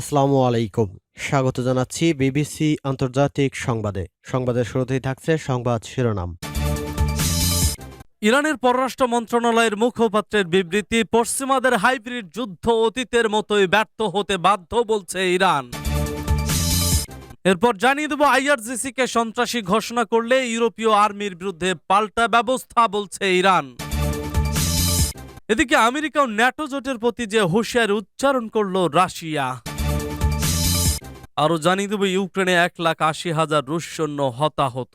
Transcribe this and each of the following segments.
আসসালামু আলাইকুম। স্বাগত জানাচ্ছি বিবিসি আন্তর্জাতিক সংবাদে। সংবাদের শুরুতেই থাকছে সংবাদ শিরোনাম। ইরানের পররাষ্ট্র মন্ত্রণালয়ের মুখপাত্রের বিবৃতি, পশ্চিমাদের হাইব্রিড যুদ্ধ অতীতের মতোই ব্যর্থ হতে বাধ্য বলছে ইরান। এরপর জানিয়ে দেব আইআরজিসি কে সন্ত্রাসী ঘোষণা করলে ইউরোপীয় আর্মির বিরুদ্ধে পাল্টা ব্যবস্থা বলছে ইরান। এদিকে আমেরিকা ও ন্যাটো জোটের প্রতি যে হুঁশিয়ারি উচ্চারণ করল রাশিয়া। আরও জানিয়ে দেবে, ইউক্রেনে এক লাখ আশি হাজার রুশ সৈন্য হতাহত।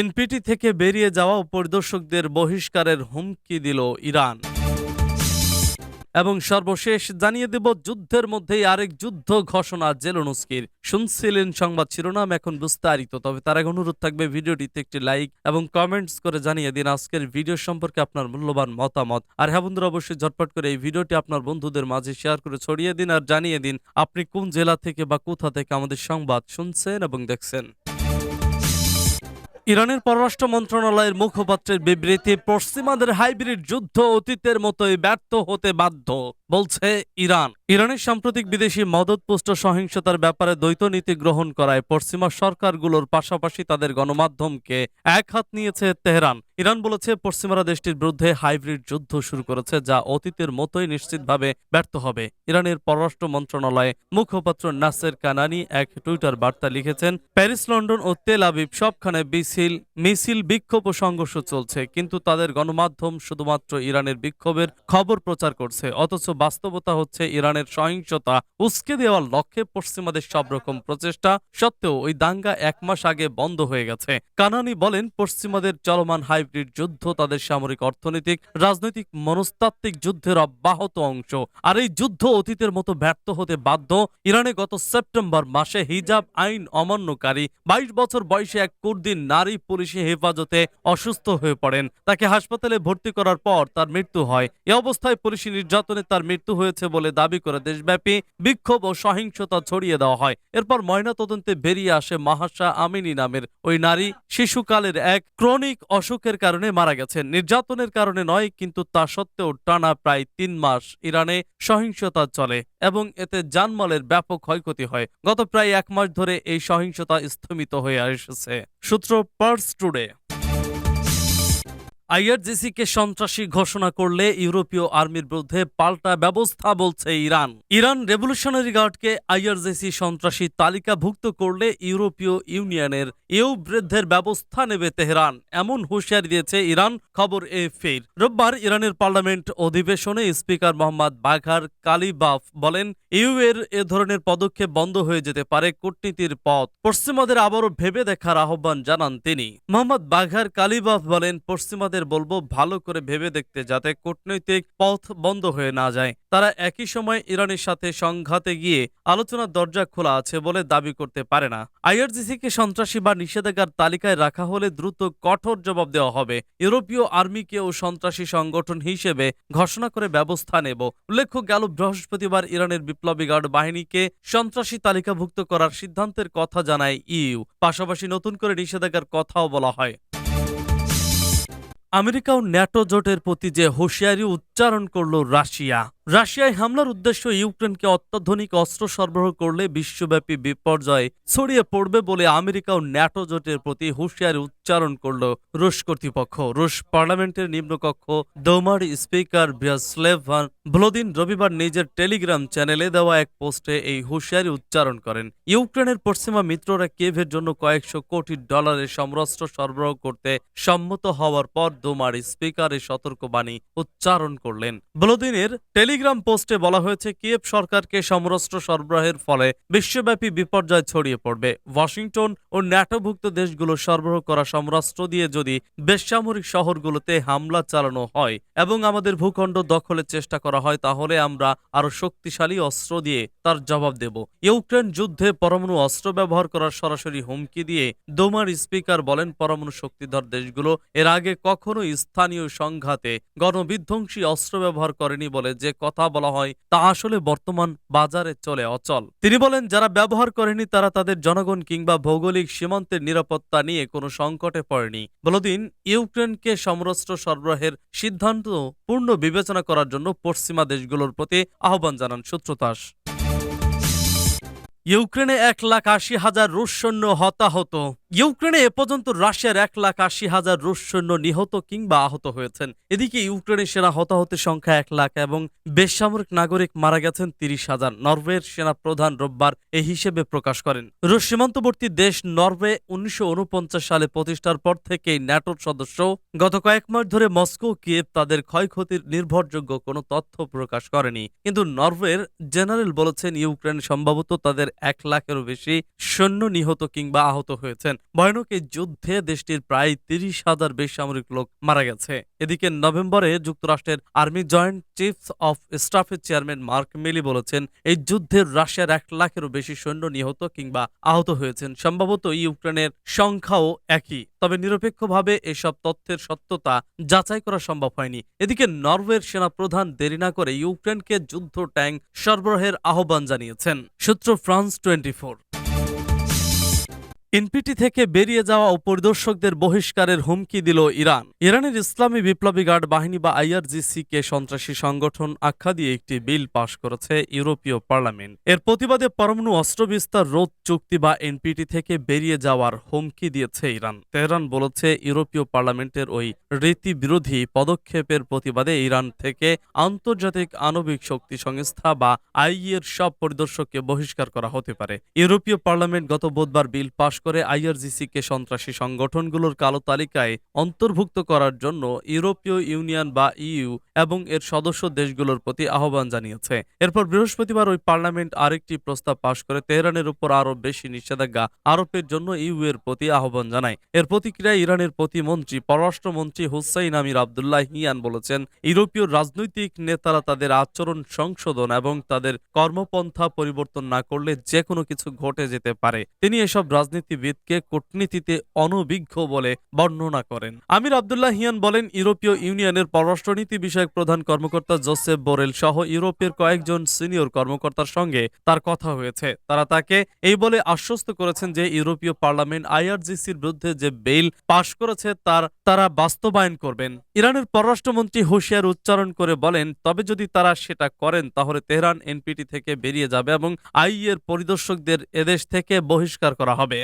এনপিটি থেকে বেরিয়ে যাওয়া পরিদর্শকদের বহিষ্কারের হুমকি দিল ইরান। এবং সর্বশেষ জানিয়ে দেব, যুদ্ধের মধ্যেই আরেক যুদ্ধ ঘোষণা জেলনুস্কির। শুনছিলেন সংবাদ শিরোনাম, এখন বিস্তারিত। তবে তার এক অনুরোধ থাকবে, ভিডিওটিতে একটি লাইক এবং কমেন্টস করে জানিয়ে দিন, আজকের ভিডিও সম্পর্কে আপনার মূল্যবান মতামত। আর হ্যাঁ বন্ধুরা, অবশ্যই ঝটপট করে এই ভিডিওটি আপনার বন্ধুদের মাঝে শেয়ার করে ছড়িয়ে দিন আর জানিয়ে দিন, আপনি কোন জেলা থেকে বা কোথা থেকে আমাদের সংবাদ শুনছেন এবং দেখছেন। ইরানের পররাষ্ট্র মন্ত্রণালয়ের মুখপাত্রের বিবৃতি, পশ্চিমাদের হাইব্রিড যুদ্ধ অতীতের মতোই ব্যর্থ হতে বাধ্য, বলছে ইরান। ইরানের সাম্প্রতিক বিদেশি মদতপুষ্ট সহিংসতার ব্যাপারে দ্বৈত নীতি গ্রহণ করায় পশ্চিমা সরকারগুলোর পাশাপাশি তাদের গণমাধ্যমকে এক হাত নিয়েছে তেহরান। ইরান বলেছে, পশ্চিমারা দেশটির বিরুদ্ধে হাইব্রিড যুদ্ধ শুরু করেছে, যা অতীতের মতোই নিশ্চিতভাবে ব্যর্থ হবে। ইরানের পররাষ্ট্র মন্ত্রণালয়ে মুখপাত্র নাসের কানানি এক টুইটার বার্তা লিখেছেন, প্যারিস, লন্ডন ও তেল আবিব সবখানে মিছিল মিছিল বিক্ষোভ ও সংঘর্ষ চলছে, কিন্তু তাদের গণমাধ্যম শুধুমাত্র ইরানের বিক্ষোভের খবর প্রচার করছে, অথচ বাস্তবতা হচ্ছে ইরানের সহিংসতা, উস্কে দেওয়ার লক্ষ্যে পশ্চিমাদের সব রকম প্রচেষ্টা সত্ত্বেও ওই দাঙ্গা এক মাস আগে বন্ধ হয়ে গেছে। কানানি বলেন, পশ্চিমাদের চলমান হাইব্রিড যুদ্ধ তাদের সামরিক অর্থনৈতিক, রাজনৈতিক, মনস্তাত্ত্বিক যুদ্ধের অব্যাহত অংশ। আর এই যুদ্ধ অতীতের মতো ব্যর্থ হতে বাধ্য ইরানে গত সেপ্টেম্বর মাসে হিজাব আইন অমান্যকারী, বাইশ বছর বয়সে এক কুর্দিন নারী পুলিশি হেফাজতে অসুস্থ হয়ে পড়েন। তাকে হাসপাতালে ভর্তি করার পর তার মৃত্যু হয়। এ অবস্থায় পুলিশি নির্যাতনে তার মৃত্যু হয়েছে বলে দাবি করে দেশব্যাপী বিক্ষোভ ও সহিংসতা ছড়িয়ে দেওয়া হয়। এরপর ময়নাতদন্তে বেরিয়ে আসে মাহাসা আমিনী নামের ওই নারী। শিশুকালের এক ক্রনিক অসুখের কারণে মারা গেছেন। নির্যাতনের কারণে নয়, কিন্তু তা সত্ত্বেও টানা প্রায় তিন মাস ইরানে সহিংসতা চলে এবং এতে জানমালের ব্যাপক ক্ষয়ক্ষতি হয়। গত প্রায় এক মাস ধরে এই সহিংসতা স্থমিত হয়ে এসেছে। সূত্র পার্স টুডে আইআরজিসি কে সন্ত্রাসী ঘোষণা করলে ইউরোপীয় আর্মির বিরুদ্ধে পাল্টা ব্যবস্থা বলছে ইরান। ইরান রেভলিউশনারি গার্ডকে আইআরজিসি সন্ত্রাসী তালিকাভুক্ত করলে ইউরোপীয় ইউনিয়নের ইউ বৃদ্ধের ব্যবস্থা নেবে তেহরান, এমন হুঁশিয়ারি দিয়েছে ইরান, খবর এ ফের রোববার ইরানের পার্লামেন্ট অধিবেশনে স্পিকার মোহাম্মদ বাঘার কালিবাফ বলেন, ইউ এর এ ধরনের পদক্ষেপ বন্ধ হয়ে যেতে পারে কূটনীতির পথ। পশ্চিমাদের আবারও ভেবে দেখার আহ্বান জানান তিনি। মোহাম্মদ বাঘার কালিবাফ বলেন, পশ্চিমাদের বলব ভালো করে ভেবে দেখতে যাতে কূটনৈতিক পথ বন্ধ হয়ে না যায়। তারা একই সময় ইরানের সাথে সংঘাতে গিয়ে আলোচনার দরজা খোলা আছে বলে দাবি করতে পারে না। আইআরজিসিকে সন্ত্রাসী বা নিষেধাজ্ঞার তালিকায় রাখা হলে দ্রুত কঠোর জবাব দেওয়া হবে। ইউরোপীয় আর্মিকেও সন্ত্রাসী সংগঠন হিসেবে ঘোষণা করে ব্যবস্থা নেব। উল্লেখ্য, গেল বৃহস্পতিবার ইরানের বিপ্লবী গার্ড বাহিনীকে সন্ত্রাসী তালিকাভুক্ত করার সিদ্ধান্তের কথা জানায় ইইউ। পাশাপাশি নতুন করে নিষেধাজ্ঞার কথাও বলা হয়। আমেরিকা ও ন্যাটো জোটের প্রতি যে হুঁশিয়ারি উচ্চারণ করল রাশিয়া। রাশিয়ায় হামলার উদ্দেশ্য ইউক্রেনকে অত্যাধুনিক অস্ত্র সরবরাহ করলে বিশ্বব্যাপী বিপর্যয় ছড়িয়ে পড়বে বলে আমেরিকা ও ন্যাটো জোটের প্রতি হুঁশিয়ারি উচ্চারণ করল রুশ কর্তৃপক্ষ। রুশ পার্লামেন্টের নিম্নকক্ষ, দৌমার স্পিকার ভিয়াস্লেভান ভ্লোদিন রবিবার নিজের টেলিগ্রাম চ্যানেলে দেওয়া এক পোস্টে এই হুঁশিয়ারি উচ্চারণ করেন। ইউক্রেনের পশ্চিমা মিত্ররা কেভের জন্য কয়েকশো কোটি ডলারের সমরাস্ত্র সরবরাহ করতে সম্মত হওয়ার পর দোমার স্পিকার এই সতর্কবাণী উচ্চারণ করলেন। ভ্লোদিনের টেলিগ্রাম পোস্টে বলা হয়েছে, কিয়েভ সরকারকে সমরাস্ত্র সরবরাহের ফলে বিশ্বব্যাপী বিপর্যয় ছড়িয়ে পড়বে। ওয়াশিংটন ও ন্যাটোভুক্ত দেশগুলো সরবরাহ করা সমরাস্ত্র দিয়ে যদি বেসামরিক শহরগুলোতে হামলা চালানো হয় এবং আমাদের ভূখণ্ড দখলের চেষ্টা করা হয়, তাহলে আমরা আরও শক্তিশালী অস্ত্র দিয়ে তার জবাব দেব। ইউক্রেন যুদ্ধে পরমাণু অস্ত্র ব্যবহার করার সরাসরি হুমকি দিয়ে দোমার স্পিকার বলেন, পরমাণু শক্তিধর দেশগুলো এর আগে কখনো স্থানীয় সংঘাতে গণবিধ্বংসী অস্ত্র ব্যবহার করেনি বলে যে কথা বলা হয়, তা আসলে বর্তমান বাজারে চলে অচল। তিনি বলেন, যারা ব্যবহার করেনি, তারা তাদের জনগণ কিংবা ভৌগোলিক সীমান্তের নিরাপত্তা নিয়ে কোনো সংকটে পড়েনি। বলদিন, ইউক্রেনকে সমরস্ত্র সরবরাহের সিদ্ধান্ত পূর্ণ বিবেচনা করার জন্য পশ্চিমা দেশগুলোর প্রতি আহ্বান জানান সূত্রতাস ইউক্রেনে এক লাখ আশি হাজার রুশ সৈন্য হতাহত। ইউক্রেনে এ পর্যন্ত রাশিয়ার এক লাখ আশি হাজার রুশ সৈন্য নিহত কিংবা আহত হয়েছেন। এদিকে ইউক্রেনের সেনা হতাহতের সংখ্যা এক লাখ এবং বেসামরিক নাগরিক মারা গেছেন তিরিশ হাজার। নরওয়ের সেনা প্রধান রোববার এই হিসেবে প্রকাশ করেন। রুশ সীমান্তবর্তী দেশ নরওয়ে উনিশশো ঊনপঞ্চাশ সালে প্রতিষ্ঠার পর থেকেই ন্যাটোর সদস্য। গত কয়েক মাস ধরে মস্কো কিয়েভ তাদের ক্ষয়ক্ষতির নির্ভরযোগ্য কোনো তথ্য প্রকাশ করেনি। কিন্তু নরওয়ের জেনারেল বলেছেন, ইউক্রেন সম্ভবত তাদের এক লাখেরও বেশি সৈন্য নিহত কিংবা আহত হয়েছেন। ভয়ানক এই যুদ্ধে দেশটির প্রায় তিরিশ হাজার বেসামরিক লোক মারা গেছে। এদিকে নভেম্বরে যুক্তরাষ্ট্রের আর্মি জয়েন্ট চিফস অফ স্টাফের চেয়ারম্যান মার্ক মিলি বলেছেন, এই যুদ্ধে রাশিয়ার এক লাখেরও বেশি সৈন্য নিহত কিংবা আহত হয়েছেন। সম্ভবত ইউক্রেনের সংখ্যাও একই। তবে নিরপেক্ষভাবে এসব তথ্যের সত্যতা যাচাই করা সম্ভব হয়নি। এদিকে নরওয়ের সেনাপ্রধান দেরি না করে ইউক্রেনকে যুদ্ধ ট্যাঙ্ক সরবরাহের আহ্বান জানিয়েছেন। সূত্র ফ্রান্স টোয়েন্টি এনপিটি থেকে বেরিয়ে যাওয়া ও পরিদর্শকদের বহিষ্কারের হুমকি দিল ইরান। ইরানের ইসলামী বিপ্লবী গার্ড বাহিনী বা আইআরজিসি কে সন্ত্রাসী সংগঠন আখ্যা দিয়ে একটি বিল পাশ করেছে ইউরোপীয় পার্লামেন্ট। এর প্রতিবাদে পরমাণু অস্ত্র বিস্তার রোধ চুক্তি বা এনপিটি থেকে বেরিয়ে যাওয়ার হুমকি দিয়েছে ইরান। তেহরান বলেছে, ইউরোপীয় পার্লামেন্টের ওই রীতি বিরোধী পদক্ষেপের প্রতিবাদে ইরান থেকে আন্তর্জাতিক আণবিক শক্তি সংস্থা বা আইইএর সব পরিদর্শককে বহিষ্কার করা হতে পারে। ইউরোপীয় পার্লামেন্ট গত বুধবার বিল পাশ করে আইআরজিসি কে সন্ত্রাসী সংগঠনগুলোর কালো তালিকায় অন্তর্ভুক্ত করার জন্য ইউরোপীয় ইউনিয়ন বা ইইউ এবং এর সদস্য দেশগুলোর প্রতি আহ্বান জানিয়েছে। এরপর বৃহস্পতিবার ওই পার্লামেন্ট আরেকটি প্রস্তাব পাশ করে তেহরানের উপর আরও বেশি নিষেধাজ্ঞা আরোপের জন্য ইউ এর প্রতি আহ্বান জানায়। এর প্রতিক্রিয়ায় ইরানের প্রতিমন্ত্রী, পররাষ্ট্রমন্ত্রী হুসাইন আমির আবদুল্লাহ হিয়ান বলেছেন, ইউরোপীয় রাজনৈতিক নেতারা তাদের আচরণ সংশোধন এবং তাদের কর্মপন্থা পরিবর্তন না করলে যে কোনো কিছু ঘটে যেতে পারে। তিনি এসব রাজনীতিবিদকে কূটনীতিতে অনভিজ্ঞ বলে বর্ণনা করেন। আমির আবদুল্লাহ হিয়ান বলেন, ইউরোপীয় ইউনিয়নের পররাষ্ট্রনীতি বিষয়ক প্রধান কর্মকর্তা জোসেফ বোরেল সহ ইউরোপের কয়েকজন সিনিয়র কর্মকর্তার সঙ্গে তার কথা হয়েছে। তারা তাকে এই বলে আশ্বস্ত করেছেন যে ইউরোপীয় পার্লামেন্ট আইআরজিসির বিরুদ্ধে যে বেইল পাশ করেছে, তার তারা বাস্তবায়ন করবেন। ইরানের পররাষ্ট্রমন্ত্রী হুঁশিয়ার উচ্চারণ করে বলেন, তবে যদি তারা সেটা করেন, তাহলে তেহরান এনপিটি থেকে বেরিয়ে যাবে এবং আইএর পরিদর্শকদের এদেশ থেকে বহিষ্কার করা হবে।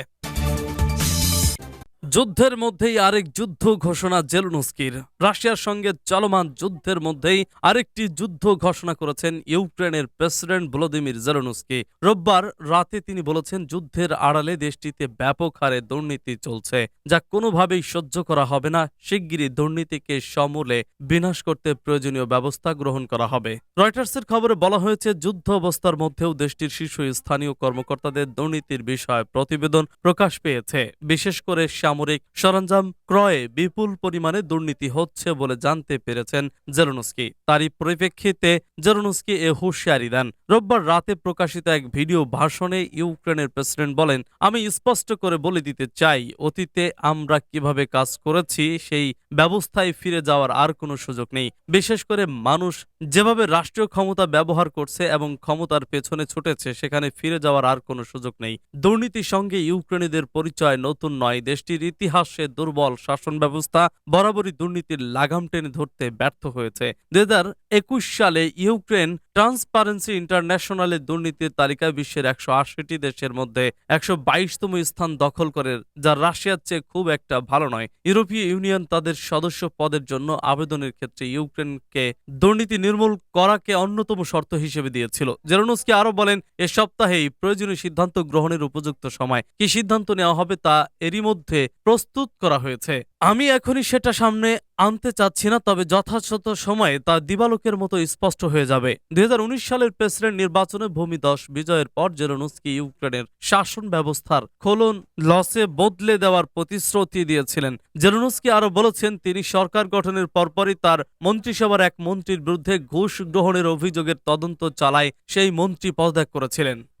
যুদ্ধের মধ্যেই আরেক যুদ্ধ ঘোষণা জেলনুস্কির। রাশিয়ার সঙ্গে চলমান যুদ্ধের মধ্যেই আরেকটি যুদ্ধ ঘোষণা করেছেন ইউক্রেনের প্রেসিডেন্ট ভলোদিমির জেলনুস্কি। রোববার রাতে তিনি বলেছেন, যুদ্ধের আড়ালে দেশটিতে ব্যাপক হারে দুর্নীতি চলছে, যা কোনোভাবেই সহ্য করা হবে না। শিগগিরই দুর্নীতিকে সমূলে বিনাশ করতে প্রয়োজনীয় ব্যবস্থা গ্রহণ করা হবে। রয়টার্সের খবরে বলা হয়েছে, যুদ্ধ অবস্থার মধ্যেও দেশটির শীর্ষ স্থানীয় কর্মকর্তাদের দুর্নীতির বিষয়ে প্রতিবেদন প্রকাশ পেয়েছে। বিশেষ করে সামরিক সরঞ্জাম ক্রয়ে বিপুল পরিমাণে দুর্নীতি হচ্ছে বলে জানতে পেরেছেন জেরোনস্কি। তারই পরিপ্রেক্ষিতে জেরোনস্কি এ হুঁশিয়ারি দেন। রোববার রাতে প্রকাশিত এক ভিডিও ভাষণে ইউক্রেনের প্রেসিডেন্ট বলেন, আমি স্পষ্ট করে বলে দিতে চাই, অতীতে আমরা কীভাবে কাজ করেছি সেই ব্যবস্থায় ফিরে যাওয়ার আর কোনো সুযোগ নেই। বিশেষ করে মানুষ যেভাবে রাষ্ট্রীয় ক্ষমতা ব্যবহার করছে এবং ক্ষমতার পেছনে ছুটেছে, সেখানে ফিরে যাওয়ার আর কোনো সুযোগ নেই। দুর্নীতির সঙ্গে ইউক্রেনীদের পরিচয় নতুন নয়। দেশটির ইতিহাসে দুর্বল শাসন ব্যবস্থা বরাবরই দুর্নীতির লাগাম টেনে ধরতে ব্যর্থ হয়েছে। দু সালে ইউক্রেন ট্রান্সপারেন্সি ইন্টারন্যাশনালের দুর্নীতির তালিকায় বিশ্বের একশো আশিটি দেশের মধ্যে একশো বাইশতম স্থান দখল করে, যা রাশিয়ার চেয়ে খুব একটা ভালো নয়। ইউরোপীয় ইউনিয়ন তাদের সদস্য পদের জন্য আবেদনের ক্ষেত্রে ইউক্রেনকে দুর্নীতি নির্মূল করাকে অন্যতম শর্ত হিসেবে দিয়েছিল। জেরোনস্কি আরও বলেন, এ সপ্তাহেই প্রয়োজনীয় সিদ্ধান্ত গ্রহণের উপযুক্ত সময়। কি সিদ্ধান্ত নেওয়া হবে তা এরই মধ্যে প্রস্তুত করা হয়েছে। আমি এখনই সেটা সামনে আনতে চাচ্ছি না, তবে যথাযথ সময়ে তা দিবালোকের মতো স্পষ্ট হয়ে যাবে। দুই হাজার উনিশ সালের প্রেসিডেন্ট নির্বাচনে ভূমিদশ বিজয়ের পর জেরোনস্কি ইউক্রেনের শাসন ব্যবস্থার খোলন, লসে বদলে দেওয়ার প্রতিশ্রুতি দিয়েছিলেন। জেরোনস্কি আরও বলেছেন, তিনি সরকার গঠনের পরপরই তার মন্ত্রিসভার এক মন্ত্রীর বিরুদ্ধে ঘুষ গ্রহণের অভিযোগের তদন্ত চালায়, সেই মন্ত্রী পদত্যাগ করেছিলেন।